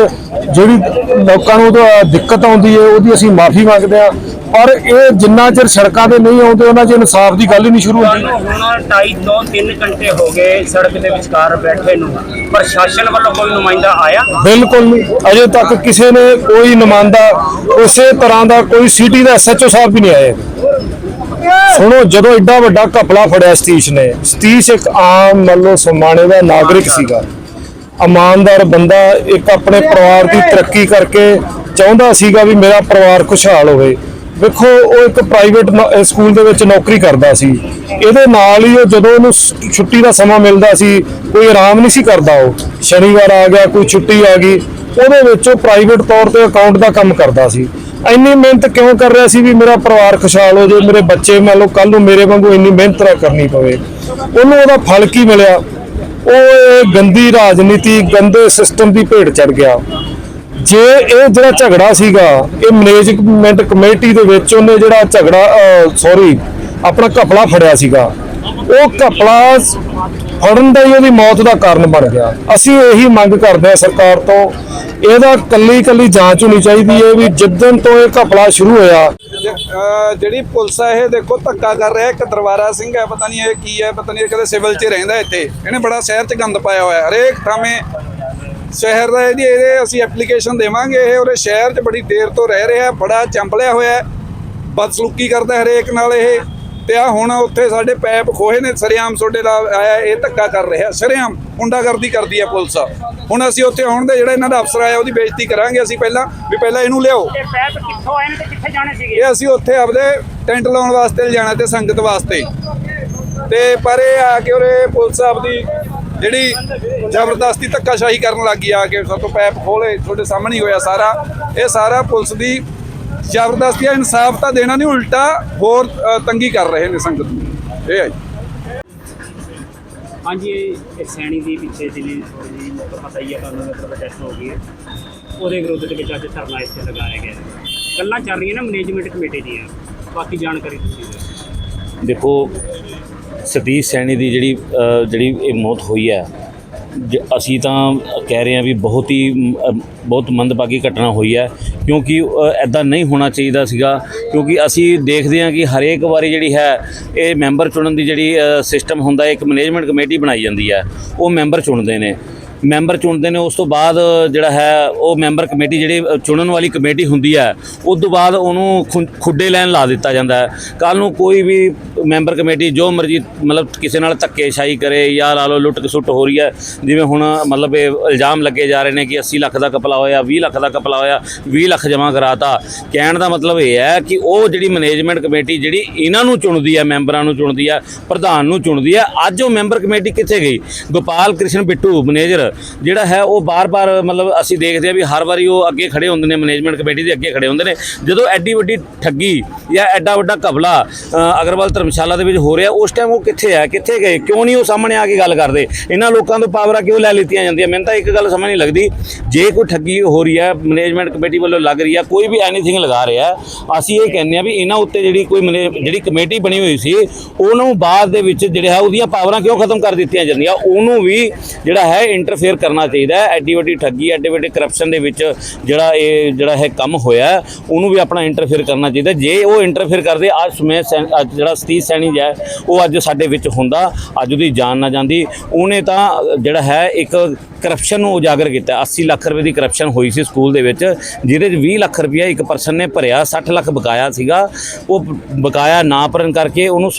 ਜਿਹੜੀ ਲੋਕਾਂ ਨੂੰ ਦਿੱਕਤ ਆਉਂਦੀ ਹੈ ਉਹਦੀ ਅਸੀਂ ਮਾਫੀ ਮੰਗਦੇ ਆ ਪਰ ਇਹ ਜਿੰਨਾ ਚਿਰ ਸੜਕਾਂ ਤੇ ਨਹੀਂ ਆਉਂਦੇ ਉਹਨਾਂ 'ਚ ਇਨਸਾਫ ਦੀ ਗੱਲ ਹੀ ਨਹੀਂ ਸ਼ੁਰੂ ਹੁੰਦੀ। ਤੁਹਾਨੂੰ ਹੁਣ 2.5 ਤੋਂ 3 ਘੰਟੇ ਹੋ ਗਏ ਸੜਕ ਦੇ ਵਿਚਕਾਰ ਬੈਠੇ ਨੂੰ। ਪ੍ਰਸ਼ਾਸਨ ਵੱਲੋਂ ਕੋਈ ਨੁਮਾਇੰਦਾ ਆਇਆ? ਬਿਲਕੁਲ ਨਹੀਂ। ਅਜੇ ਤੱਕ ਕਿਸੇ ਨੇ ਕੋਈ ਨੁਮਾਇੰਦਾ ਉਸੇ ਤਰ੍ਹਾਂ ਦਾ ਕੋਈ ਸਿਟੀ ਦਾ ਐਸਐਚਓ ਸਾਹਿਬ ਵੀ ਨਹੀਂ ਆਏ। ਸੁਣੋ ਜਦੋਂ ਐਡਾ ਵੱਡਾ ਘਪਲਾ ਫੜਿਆ ਸਤੀਸ਼ ਨੇ ਸਤੀਸ਼ ਇੱਕ ਆਮ ਮੰਨ ਲਓ ਸਮਾਣੇ ਦਾ ਨਾਗਰਿਕ ਸੀਗਾ। ਇਮਾਨਦਾਰ ਬੰਦਾ, ਇੱਕ ਆਪਣੇ ਪਰਿਵਾਰ ਦੀ ਤਰੱਕੀ ਕਰਕੇ ਚਾਹੁੰਦਾ ਸੀਗਾ ਵੀ ਮੇਰਾ ਪਰਿਵਾਰ ਖੁਸ਼ਹਾਲ ਹੋਵੇ। ਵੇਖੋ, ਉਹ ਇੱਕ ਪ੍ਰਾਈਵੇਟ ਸਕੂਲ ਦੇ ਵਿੱਚ ਨੌਕਰੀ ਕਰਦਾ ਸੀ। ਇਹਦੇ ਨਾਲ ਹੀ ਉਹ ਜਦੋਂ ਉਹਨੂੰ ਛੁੱਟੀ ਦਾ ਸਮਾਂ ਮਿਲਦਾ ਸੀ, ਕੋਈ ਆਰਾਮ ਨਹੀਂ ਸੀ ਕਰਦਾ ਉਹ। ਸ਼ਨੀਵਾਰ ਆ ਗਿਆ, ਕੋਈ ਛੁੱਟੀ ਆ ਗਈ। ਉਹਦੇ ਵਿੱਚ ਉਹ ਪ੍ਰਾਈਵੇਟ ਤੌਰ ਤੇ ਅਕਾਊਂਟ ਦਾ ਕੰਮ ਕਰਦਾ ਸੀ। ਇੰਨੀ ਮਿਹਨਤ ਕਿਉਂ ਕਰ ਰਿਹਾ ਸੀ ਵੀ ਮੇਰਾ ਪਰਿਵਾਰ ਖੁਸ਼ਹਾਲ ਹੋ ਜਾਵੇ, ਮੇਰੇ ਬੱਚੇ ਮੰਨ ਲਓ ਕੱਲ ਨੂੰ ਮੇਰੇ ਵਾਂਗੂ ਇੰਨੀ ਮਿਹਨਤ ਨਾ ਕਰਨੀ ਪਵੇ। ਉਹਨੂੰ ਉਹਦਾ ਫਲ ਕੀ ਮਿਲਿਆ? ਉਹ ਗੰਦੀ ਰਾਜਨੀਤੀ, ਗੰਦੇ ਸਿਸਟਮ ਦੀ ਭੇਟ ਚੜ ਗਿਆ। ਜੇ ਇਹ ਜਿਹੜਾ ਝਗੜਾ ਸੀਗਾ, ਇਹ ਮੈਨੇਜਮੈਂਟ ਕਮੇਟੀ ਦੇ ਵਿੱਚ ਉਹਨੇ ਜਿਹੜਾ ਝਗੜਾ ਸੌਰੀ ਆਪਣਾ ਘਪਲਾ ਫੜਿਆ ਸੀਗਾ। ਉਹ ਘਪਲਾ ਫੜਨ ਦਾ ਹੀ ਉਹਦੀ ਮੌਤ ਦਾ ਕਾਰਨ ਬਣ ਗਿਆ। ਅਸੀਂ ਇਹੀ ਮੰਗ ਕਰਦੇ ਹਾਂ ਸਰਕਾਰ ਤੋਂ, ਇਹਦਾ ਕੱਲੀ ਕੱਲੀ ਜਾਂਚ ਹੋਣੀ ਚਾਹੀਦੀ ਹੈ ਵੀ ਜਿੱਦਣ ਤੋਂ ਇਹ ਘਪਲਾ ਸ਼ੁਰੂ ਹੋਇਆ। ਜਿਹੜੀ ਪੁਲਿਸ ਆ ਇਹ ਦੇਖੋ ਧੱਕਾ ਕਰ ਰਿਹਾ, ਇੱਕ ਦਰਬਾਰਾ ਸਿੰਘ ਹੈ, ਪਤਾ ਨਹੀਂ ਇਹ ਕੀ ਹੈ, ਪਤਾ ਨਹੀਂ ਇਹ ਕਦੇ ਸਿਵਲ 'ਚ ਰਹਿੰਦਾ ਇੱਥੇ। ਇਹਨੇ ਬੜਾ ਸ਼ਹਿਰ 'ਚ ਗੰਦ ਪਾਇਆ ਹੋਇਆ, ਹਰੇਕ ਥਾਵੇਂ ਸ਼ਹਿਰ ਦਾ ਇਹਦੀ, ਇਹਦੇ ਅਸੀਂ ਐਪਲੀਕੇਸ਼ਨ ਦੇਵਾਂਗੇ, ਇਹ ਉਹਦੇ ਸ਼ਹਿਰ 'ਚ ਬੜੀ ਦੇਰ ਤੋਂ ਰਹਿ ਰਿਹਾ, ਬੜਾ ਚੰਬਲਿਆ ਹੋਇਆ ਬਦਸਲੂਕੀ ਕਰਦਾ ਹਰੇਕ ਨਾਲ ਇਹ। ਤੇ ਆ ਹੁਣ ਉੱਥੇ ਸਾਡੇ ਪੈਪ ਖੋਹੇ ਨੇ ਸਰਿਆਮ ਤੁਹਾਡੇ ਨਾਲ ਆਇਆ ਇਹ ਧੱਕਾ ਕਰ ਰਿਹਾ। ਸਰਿਆਮ ਗੁੰਡਾਗਰਦੀ ਕਰਦੀ ਹੈ ਪੁਲਿਸ। ਹੁਣ ਅਸੀਂ ਉੱਥੇ ਆਉਣ ਦੇ ਜਿਹੜਾ ਇਹਨਾਂ ਦਾ ਅਫਸਰ ਆਇਆ ਉਹਦੀ ਬੇਇੱਜ਼ਤੀ ਕਰਾਂਗੇ ਅਸੀਂ ਪਹਿਲਾਂ ਵੀ ਪਹਿਲਾਂ ਇਹਨੂੰ ਲਿਆਓ। ਇਹ ਪੈਪ ਕਿੱਥੋਂ ਆਏ ਨੇ ਤੇ ਕਿੱਥੇ ਜਾਣੇ ਸੀਗੇ? ਇਹ ਅਸੀਂ ਉੱਥੇ ਆਪਦੇ ਟੈਂਟ ਲਾਉਣ ਵਾਸਤੇ ਲਿਜਾਣਾ ਤੇ ਸੰਗਤ ਵਾਸਤੇ। ਤੇ ਪਰ ਇਹ ਆ ਕੇ ਉਰੇ ਪੁਲਿਸ ਆਪਦੀ ਜਿਹੜੀ ਜ਼ਬਰਦਸਤੀ ਧੱਕਾਸ਼ਾਹੀ ਕਰਨ ਲੱਗੀ ਆ ਕੇ ਸਭ ਤੋਂ ਪੈਪ ਖੋਲੇ ਤੁਹਾਡੇ ਸਾਹਮਣੇ ਹੋਇਆ ਸਾਰਾ। ਇਹ ਸਾਰਾ ਪੁਲਿਸ ਦੀ ਜ਼ਬਰਦਸਤੀ ਆ ਇਨਸਾਫ ਤਾਂ ਦੇਣਾ ਨਹੀਂ ਉਲਟਾ ਹੋਰ ਤੰਗੀ ਕਰ ਰਹੇ ਨੇ ਸੰਗਤ ਨੂੰ। ਇਹ ਹੈ ਜੀ। ਹਾਂਜੀ ਇਹ ਸੈਣੀ ਦੀ ਪਿੱਛੇ ਜਿਹਨੇ ਜੀ ਪਤਾ ਹੀ ਹੈ ਤੁਹਾਨੂੰ ਦਾ ਪ੍ਰੋਟੈਸਟ ਹੋ ਗਈ ਹੈ। ਉਹਦੇ ਵਿਰੁੱਧ ਦੇ ਵਿੱਚ ਅੱਜ ਧਰਨਾ ਇੱਥੇ ਲਗਾਇਆ ਗਿਆ ਗੱਲਾਂ ਚੱਲ ਰਹੀਆਂ ਨਾ ਮੈਨੇਜਮੈਂਟ ਕਮੇਟੀ ਦੀਆਂ। ਬਾਕੀ ਜਾਣਕਾਰੀ ਤੁਸੀਂ ਦੇਖੋ ਸਤੀਸ਼ ਸੈਣੀ ਦੀ ਜਿਹੜੀ ਜਿਹੜੀ ਇਹ ਮੌਤ ਹੋਈ ਹੈ ਅਸੀਂ ਤਾਂ ਕਹਿ ਰਹੇ ਹਾਂ ਵੀ ਬਹੁਤ ਹੀ ਬਹੁਤ ਮੰਦਭਾਗੀ ਘਟਨਾ ਹੋਈ ਹੈ। ਕਿਉਂਕਿ ਐਦਾਂ ਨਹੀਂ ਹੋਣਾ ਚਾਹੀਦਾ ਸੀਗਾ। ਕਿਉਂਕਿ ਅਸੀਂ ਦੇਖਦੇ ਹਾਂ ਕਿ ਹਰੇਕ ਵਾਰੀ ਜਿਹੜੀ ਹੈ, ਇਹ ਮੈਂਬਰ ਚੁਣਨ ਦੀ ਜਿਹੜੀ ਸਿਸਟਮ ਹੁੰਦਾ, ਇੱਕ ਮੈਨੇਜਮੈਂਟ ਕਮੇਟੀ ਬਣਾਈ ਜਾਂਦੀ ਹੈ। ਉਹ ਮੈਂਬਰ ਚੁਣਦੇ ਨੇ। ਮੈਂਬਰ ਚੁਣਦੇ ਨੇ, ਉਸ ਤੋਂ ਬਾਅਦ ਜਿਹੜਾ ਹੈ, ਉਹ ਮੈਂਬਰ ਕਮੇਟੀ ਜਿਹੜੀ ਚੁਣਨ ਵਾਲੀ ਕਮੇਟੀ ਹੁੰਦੀ ਹੈ, ਉਸ ਤੋਂ ਬਾਅਦ ਉਹਨੂੰ ਖੁ- ਖੁੱਡੇ ਲੈਣ ਲਾ ਦਿੱਤਾ ਜਾਂਦਾ ਹੈ। ਕੱਲ ਨੂੰ ਕੋਈ ਵੀ ਮੈਂਬਰ ਕਮੇਟੀ ਜੋ ਮਰਜ਼ੀ, ਮਤਲਬ ਕਿਸੇ ਨਾਲ ਧੱਕੇਸ਼ਾਹੀ ਕਰੇ ਜਾਂ ਲਾ ਲਓ ਲੁੱਟ ਖਸੁੱਟ ਹੋ ਰਹੀ ਹੈ, ਜਿਵੇਂ ਹੁਣ ਮਤਲਬ ਇਹ ਇਲਜ਼ਾਮ ਲੱਗੇ ਜਾ ਰਹੇ ਨੇ ਕਿ 80 ਲੱਖ ਦਾ ਕਪਲਾ ਹੋਇਆ 20 ਲੱਖ ਦਾ ਕਪਲਾ ਹੋਇਆ 20 ਲੱਖ ਜਮ੍ਹਾਂ ਕਰਾਤਾ। ਕਹਿਣ ਦਾ ਮਤਲਬ ਇਹ ਹੈ ਕਿ ਉਹ ਜਿਹੜੀ ਮੈਨੇਜਮੈਂਟ ਕਮੇਟੀ ਜਿਹੜੀ ਇਹਨਾਂ ਨੂੰ ਚੁਣਦੀ ਹੈ, ਮੈਂਬਰਾਂ ਨੂੰ ਚੁਣਦੀ ਹੈ, ਪ੍ਰਧਾਨ ਨੂੰ ਚੁਣਦੀ ਹੈ, ਅੱਜ ਉਹ ਮੈਂਬਰ ਕਮੇਟੀ ਕਿੱਥੇ ਗਈ? ਗੋਪਾਲ ਕ੍ਰਿਸ਼ਨ ਬਿੱਟੂ, ਮੈਨੇਜਰ। ਜਿਹੜਾ ਹੈ ਉਹ ਬਾਰ-ਬਾਰ, ਮਤਲਬ ਅਸੀਂ ਦੇਖਦੇ ਹਾਂ ਵੀ ਹਰ ਵਾਰੀ ਉਹ ਅੱਗੇ ਖੜੇ ਹੁੰਦੇ ਨੇ ਮੈਨੇਜਮੈਂਟ ਕਮੇਟੀ ਦੇ ਅੱਗੇ ਖੜੇ ਹੁੰਦੇ ਨੇ। ਜਦੋਂ ਐਡੀ ਵੱਡੀ ਠੱਗੀ ਜਾਂ ਐਡਾ ਵੱਡਾ ਘਪਲਾ ਅਗਰਵਾਲ ਧਰਮਸ਼ਾਲਾ ਦੇ ਵਿੱਚ ਹੋ ਰਿਹਾ, ਉਸ ਟਾਈਮ ਉਹ ਕਿੱਥੇ ਹੈ? ਕਿੱਥੇ ਗਏ? ਕਿਉਂ ਨਹੀਂ ਉਹ ਸਾਹਮਣੇ ਆ ਕੇ ਗੱਲ ਕਰਦੇ? ਇਹਨਾਂ ਲੋਕਾਂ ਤੋਂ ਪਾਵਰਾਂ ਕਿਉਂ ਲੈ ਲਿੱਤੀਆਂ ਜਾਂਦੀਆਂ? ਮੈਨੂੰ ਤਾਂ ਇੱਕ ਗੱਲ ਸਮਝ ਨਹੀਂ ਲੱਗਦੀ। ਜੇ ਕੋਈ ਠੱਗੀ ਹੋ ਰਹੀ ਹੈ ਮੈਨੇਜਮੈਂਟ ਕਮੇਟੀ ਵੱਲੋਂ ਲੱਗ ਰਹੀ ਹੈ, ਕੋਈ ਵੀ ਐਨੀਥਿੰਗ ਲਗਾ ਰਿਹਾ ਅਸੀਂ ਇਹ ਕਹਿੰਦੇ ਆ ਵੀ ਇਹਨਾਂ ਉੱਤੇ ਜਿਹੜੀ ਕੋਈ ਮੈਨੇ- ਜਿਹੜੀ ਕਮੇਟੀ ਬਣੀ ਹੋਈ ਸੀ, ਉਹਨੂੰ ਬਾਅਦ ਦੇ ਵਿੱਚ ਜਿਹੜੇ ਹੈ, ਉਹਦੀਆਂ ਪਾਵਰਾਂ ਕਿਉਂ ਖਤਮ ਕਰ ਦਿੱਤੀਆਂ ਜਾਂਦੀਆਂ? ਉਹਨੂੰ ਵੀ ਜਿਹੜਾ ਹੈ ਇੰਟਰ ਇੰਟਰਫੇਅਰ ਕਰਨਾ ਚਾਹੀਦਾ ਹੈ। ਐਡੀ ਵੱਡੀ ਠੱਗੀ, ਐਡੇ ਵੱਡੇ ਕਰਪਸ਼ਨ ਦੇ ਵਿੱਚ ਜਿਹੜਾ ਇਹ, ਜਿਹੜਾ ਹੈ ਕੰਮ ਹੋਇਆ ਉਹਨੂੰ ਵੀ ਆਪਣਾ ਇੰਟਰਫੇਅਰ ਕਰਨਾ ਚਾਹੀਦਾ ਜੇ ਉਹ ਇੰਟਰਫੇਅਰ ਕਰਦੇ ਅੱਜ ਸੁਮੇਧ ਸੈਨ, ਅੱਜ ਜਿਹੜਾ ਸਤੀਸ਼ ਸੈਣੀ ਹੈ, ਉਹ ਅੱਜ ਸਾਡੇ ਵਿੱਚ ਹੁੰਦਾ, ਅੱਜ ਉਹਦੀ ਜਾਨ ਨਾ ਜਾਂਦੀ। ਉਹਨੇ ਤਾਂ ਜਿਹੜਾ ਹੈ, ਇੱਕ ਕਰਪਸ਼ਨ ਨੂੰ ਉਜਾਗਰ ਕੀਤਾ। 80 ਲੱਖ ਰੁਪਏ ਦੀ ਕਰਪਸ਼ਨ ਹੋਈ ਸੀ ਸਕੂਲ ਦੇ ਵਿੱਚ, ਜਿਹਦੇ 'ਚ 20 ਲੱਖ ਰੁਪਇਆ ਇੱਕ ਪਰਸਨ ਨੇ ਭਰਿਆ 60 ਲੱਖ ਬਕਾਇਆ ਸੀਗਾ। ਉਹ ਬਕਾਇਆ ਨਾ ਭਰਨ ਕਰਕੇ ਉਹਨੂੰ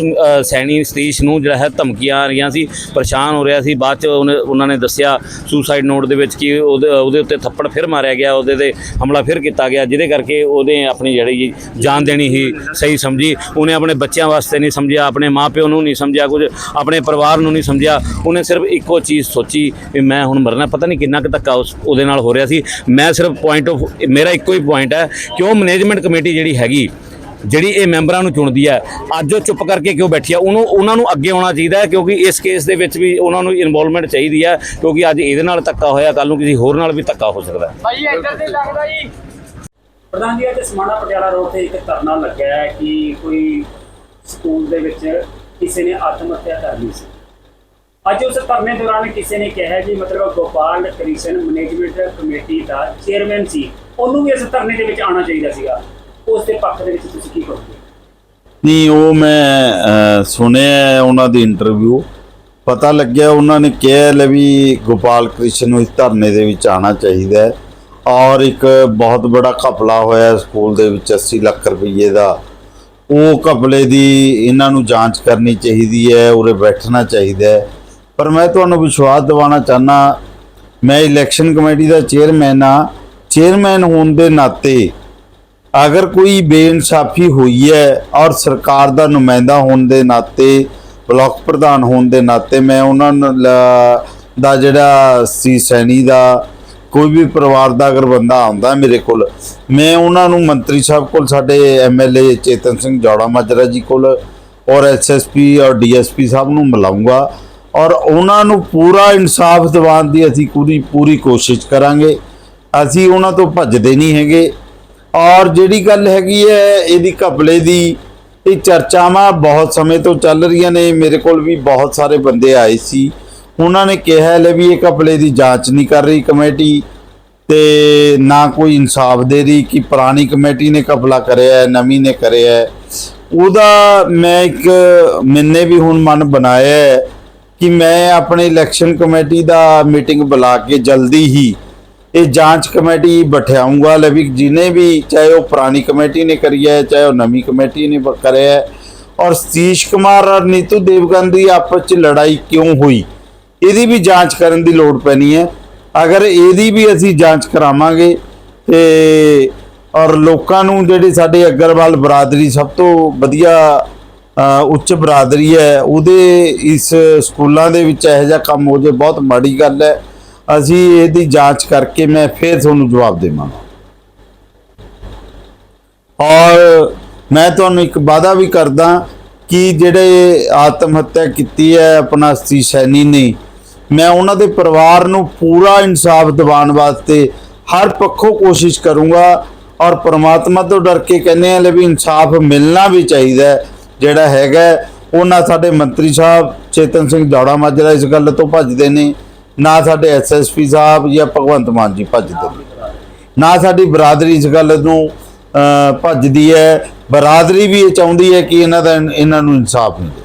ਸੈਣੀ ਸਤੀਸ਼ ਨੂੰ ਜਿਹੜਾ ਹੈ ਧਮਕੀਆਂ ਆ ਰਹੀਆਂ ਸੀ, ਪਰੇਸ਼ਾਨ ਹੋ ਰਿਹਾ ਸੀ। ਬਾਅਦ ਚ ਉਹਨੇ, ਉਹਨਾਂ ਨੇ ਦੱਸਿਆ ਸੁਸਾਈਡ ਨੋਟ ਦੇ ਵਿੱਚ ਕਿ ਉਹਦੇ ਉਹਦੇ ਉੱਤੇ ਥੱਪੜ ਫਿਰ ਮਾਰਿਆ ਗਿਆ, ਉਹਦੇ ਤੇ ਹਮਲਾ ਫਿਰ ਕੀਤਾ ਗਿਆ, ਜਿਹਦੇ ਕਰਕੇ ਉਹਦੇ ਆਪਣੀ ਜਿਹੜੀ ਜਾਨ ਦੇਣੀ ਹੀ ਸਹੀ ਸਮਝੀ। ਉਹਨੇ ਆਪਣੇ ਬੱਚਿਆਂ ਵਾਸਤੇ ਨਹੀਂ ਸਮਝਿਆ, ਆਪਣੇ ਮਾਪਿਓ ਨੂੰ ਨਹੀਂ ਸਮਝਿਆ ਕੁਝ, ਆਪਣੇ ਪਰਿਵਾਰ ਨੂੰ ਨਹੀਂ ਸਮਝਿਆ। ਉਹਨੇ ਸਿਰਫ ਇੱਕੋ ਚੀਜ਼ ਸੋਚੀ ਵੀ ਮੈਂ ਹੁਣ ਮਰਨ ਕਾਰਨ ਪਤਾ ਨਹੀਂ ਕਿੰਨਾ ਕੁ ਧੱਕਾ ਉਸ ਉਹਦੇ ਨਾਲ ਹੋ ਰਿਹਾ ਸੀ। ਮੈਂ ਸਿਰਫ ਪੁਆਇੰਟ ਆਫ ਮੇਰਾ ਇੱਕੋ ਹੀ ਪੁਆਇੰਟ ਹੈ ਕਿ ਉਹ ਮੈਨੇਜਮੈਂਟ ਕਮੇਟੀ ਜਿਹੜੀ ਹੈਗੀ ਜਿਹੜੀ ਇਹ ਮੈਂਬਰਾਂ ਨੂੰ ਚੁਣਦੀ ਹੈ ਅੱਜ ਉਹ ਚੁੱਪ ਕਰਕੇ ਕਿਉਂ ਬੈਠੀ ਆ ਉਹਨੂੰ ਉਹਨਾਂ ਨੂੰ ਅੱਗੇ ਆਉਣਾ ਚਾਹੀਦਾ ਹੈ ਕਿਉਂਕਿ ਇਸ ਕੇਸ ਦੇ ਵਿੱਚ ਵੀ ਉਹਨਾਂ ਨੂੰ ਇਨਵੋਲਵਮੈਂਟ ਚਾਹੀਦੀ ਹੈ ਕਿਉਂਕਿ ਅੱਜ ਇਹਦੇ ਨਾਲ ਧੱਕਾ ਹੋਇਆ ਕੱਲ ਨੂੰ ਕਿਸੇ ਹੋਰ ਨਾਲ ਵੀ ਧੱਕਾ ਹੋ ਸਕਦਾ ਹੈ। ਪ੍ਰਧਾਨ ਜੀ ਅੱਜ ਸਮਾਣਾ ਪਟਿਆਲਾ ਰੋਡ ਤੇ ਇੱਕ ਧਰਨਾ ਲੱਗਿਆ ਹੈ ਕਿ ਕੋਈ ਸਕੂਲ ਦੇ ਵਿੱਚ ਕਿਸੇ ਨੇ ਆਤਮ ਹੱਤਿਆ ਕਰ ਲਈ ਸੀ। ਅੱਜ ਉਸ ਧਰਨੇ ਦੌਰਾਨ ਕਿਸੇ ਨੇ ਕਿਹਾ ਜੀ, ਮਤਲਬ ਗੋਪਾਲ ਕ੍ਰਿਸ਼ਨ ਮੈਨੇਜਮੈਂਟ ਕਮੇਟੀ ਦਾ ਚੇਅਰਮੈਨ ਸੀ, ਉਹਨੂੰ ਵੀ ਇਸ ਧਰਨੇ ਦੇ ਵਿੱਚ ਆਉਣਾ ਚਾਹੀਦਾ ਸੀਗਾ। ਉਸ ਦੇ ਪੱਖ ਦੇ ਵਿੱਚ ਤੁਸੀਂ ਕੀ ਕਹੋਗੇ? ਨਹੀਂ, ਉਹ ਮੈਂ ਸੁਣਿਆ ਉਹਨਾਂ ਦੀ ਇੰਟਰਵਿਊ ਪਤਾ ਲੱਗਿਆ ਉਹਨਾਂ ਨੇ ਕਿਹਾ ਲੈ ਵੀ ਗੋਪਾਲ ਕ੍ਰਿਸ਼ਨ ਨੂੰ ਇਸ ਧਰਨੇ ਦੇ ਵਿੱਚ ਆਉਣਾ ਚਾਹੀਦਾ ਹੈ ਔਰ ਇੱਕ ਬਹੁਤ ਬੜਾ ਘਪਲਾ ਹੋਇਆ ਸਕੂਲ ਦੇ ਵਿੱਚ 80 ਲੱਖ ਰੁਪਏ ਦਾ। ਉਹ ਘਪਲੇ ਦੀ ਇਹਨਾਂ ਨੂੰ ਜਾਂਚ ਕਰਨੀ ਚਾਹੀਦੀ ਹੈ, ਉਰੇ ਬੈਠਣਾ ਚਾਹੀਦਾ ਹੈ। ਪਰ ਮੈਂ ਤੁਹਾਨੂੰ ਵਿਸ਼ਵਾਸ ਦਿਵਾਉਣਾ ਚਾਹਨਾ ਮੈਂ ਇਲੈਕਸ਼ਨ ਕਮੇਟੀ ਦਾ ਚੇਅਰਮੈਨ ਆ ਚੇਅਰਮੈਨ ਹੋਣ ਦੇ ਨਾਤੇ ਅਗਰ ਕੋਈ ਬੇਇਨਸਾਫੀ ਹੋਈ ਹੈ ਔਰ ਸਰਕਾਰ ਦਾ ਨੁਮਾਇੰਦਾ ਹੋਣ ਦੇ ਨਾਤੇ, ਬਲਾਕ ਪ੍ਰਧਾਨ ਹੋਣ ਦੇ ਨਾਤੇ ਮੈਂ ਉਹਨਾਂ ਦਾ ਜਿਹੜਾ ਸੀ ਸੈਣੀ ਦਾ, ਕੋਈ ਵੀ ਪਰਿਵਾਰ ਦਾ ਅਗਰ ਬੰਦਾ ਆਉਂਦਾ ਮੇਰੇ ਕੋਲ, ਮੈਂ ਉਹਨਾਂ ਨੂੰ ਮੰਤਰੀ ਸਾਹਿਬ ਕੋਲ, ਸਾਡੇ ਐਮਐਲਏ ਚੇਤਨ ਸਿੰਘ ਜੌੜਾ ਮਾਜਰਾ ਜੀ ਕੋਲ ਔਰ ਐਸਐਸਪੀ ਔਰ ਡੀਐਸਪੀ ਸਾਹਿਬ ਨੂੰ ਮਿਲਾਉਂਗਾ। ਔਰ ਉਹਨਾਂ ਨੂੰ ਪੂਰਾ ਇਨਸਾਫ ਦਿਵਾਉਣ ਦੀ ਅਸੀਂ ਪੂਰੀ ਪੂਰੀ ਕੋਸ਼ਿਸ਼ ਕਰਾਂਗੇ। ਅਸੀਂ ਉਹਨਾਂ ਤੋਂ ਭੱਜਦੇ ਨਹੀਂ ਹੈਗੇ। ਔਰ ਜਿਹੜੀ ਗੱਲ ਹੈਗੀ ਹੈ, ਇਹਦੀ ਘਪਲੇ ਦੀ ਇਹ ਚਰਚਾਵਾਂ ਬਹੁਤ ਸਮੇਂ ਤੋਂ ਚੱਲ ਰਹੀਆਂ ਨੇ। ਮੇਰੇ ਕੋਲ ਵੀ ਬਹੁਤ ਸਾਰੇ ਬੰਦੇ ਆਏ ਸੀ। ਉਹਨਾਂ ਨੇ ਕਿਹਾ ਲੈ ਵੀ ਇਹ ਘਪਲੇ ਦੀ ਜਾਂਚ ਨਹੀਂ ਕਰ ਰਹੀ ਕਮੇਟੀ ਤੇ ਨਾ ਕੋਈ ਇਨਸਾਫ ਦੇ ਰਹੀ ਕਿ ਪੁਰਾਣੀ ਕਮੇਟੀ ਨੇ ਘਪਲਾ ਕਰਿਆ ਹੈ, ਨਵੀਂ ਨੇ ਕਰਿਆ ਹੈ। ਉਹਦਾ ਮੈਂ ਇੱਕ ਮੈਨੇ ਵੀ ਹੁਣ ਮਨ ਬਣਾਇਆ ਹੈ ਕਿ ਮੈਂ ਆਪਣੇ ਇਲੈਕਸ਼ਨ ਕਮੇਟੀ ਦਾ ਮੀਟਿੰਗ ਬੁਲਾ ਕੇ ਜਲਦੀ ਹੀ ਇਹ ਜਾਂਚ ਕਮੇਟੀ ਬਿਠਾਉਂਗਾ ਲੈ ਵੀ ਜਿਹਨੇ ਵੀ, ਚਾਹੇ ਉਹ ਪੁਰਾਣੀ ਕਮੇਟੀ ਨੇ ਕਰੀ ਹੈ, ਚਾਹੇ ਉਹ ਨਵੀਂ ਕਮੇਟੀ ਨੇ ਕਰਿਆ ਹੈ। ਔਰ ਸਤੀਸ਼ ਕੁਮਾਰ ਔਰ ਨੀਤੂ ਦੇਵਗਨ ਦੀ ਆਪਸ ਚ ਲੜਾਈ ਕਿਉਂ ਹੋਈ? ਇਹਦੀ ਵੀ ਜਾਂਚ ਕਰਨ ਦੀ ਲੋੜ ਪੈਣੀ ਹੈ। ਅਗਰ ਇਹਦੀ ਵੀ ਅਸੀਂ ਜਾਂਚ ਕਰਾਵਾਂਗੇ ਤੇ ਔਰ ਲੋਕਾਂ ਨੂੰ ਜਿਹੜੀ ਸਾਡੇ ਅਗਰਵਾਲ ਬਰਾਦਰੀ ਸਭ ਤੋਂ ਵਧੀਆ ਉੱਚ ਬਰਾਦਰੀ ਹੈ, ਉਹਦੇ ਇਸ ਸਕੂਲਾਂ ਦੇ ਵਿੱਚ ਇਹੋ ਜਿਹਾ ਕੰਮ ਹੋ ਜੇ, ਬਹੁਤ ਮਾੜੀ ਗੱਲ ਹੈ। ਅਸੀਂ ਇਹਦੀ ਜਾਂਚ ਕਰਕੇ ਮੈਂ ਫਿਰ ਤੁਹਾਨੂੰ ਜਵਾਬ ਦੇਵਾਂਗਾ। ਔਰ ਮੈਂ ਤੁਹਾਨੂੰ ਇੱਕ ਵਾਅਦਾ ਵੀ ਕਰਦਾ ਕਿ ਜਿਹੜੇ ਆਤਮ ਹੱਤਿਆ ਕੀਤੀ ਹੈ, ਆਪਣਾ ਸਤੀ ਸੈਨੀ ਨੇ, ਮੈਂ ਉਹਨਾਂ ਦੇ ਪਰਿਵਾਰ ਨੂੰ ਪੂਰਾ ਇਨਸਾਫ ਦਿਵਾਉਣ ਵਾਸਤੇ ਹਰ ਪੱਖੋਂ ਕੋਸ਼ਿਸ਼ ਕਰੂੰਗਾ। ਔਰ ਪਰਮਾਤਮਾ ਤੋਂ ਡਰ ਕੇ ਕਹਿੰਦੇ ਆ, ਲੈ ਵੀ ਇਨਸਾਫ ਮਿਲਣਾ ਵੀ ਚਾਹੀਦਾ ਹੈ। ਜਿਹੜਾ ਹੈਗਾ ਹੈ, ਉਹਨਾਂ ਸਾਡੇ ਮੰਤਰੀ ਸਾਹਿਬ ਚੇਤਨ ਸਿੰਘ ਜੌੜਾ ਮਾਜਰਾ ਇਸ ਗੱਲ ਤੋਂ ਭੱਜਦੇ ਨੇ। ਨਾ ਸਾਡੇ ਐਸਐਸਪੀ ਸਾਹਿਬ ਜਾਂ ਭਗਵੰਤ ਮਾਨ ਜੀ ਭੱਜਦੇ ਨੇ। ਨਾ ਸਾਡੀ ਬਰਾਦਰੀ ਇਸ ਗੱਲ ਨੂੰ ਭੱਜਦੀ ਹੈ। ਬਰਾਦਰੀ ਵੀ ਇਹ ਚਾਹੁੰਦੀ ਹੈ ਕਿ ਇਹਨਾਂ ਦਾ ਇਹਨਾਂ ਨੂੰ ਇਨਸਾਫ ਮਿਲੇ।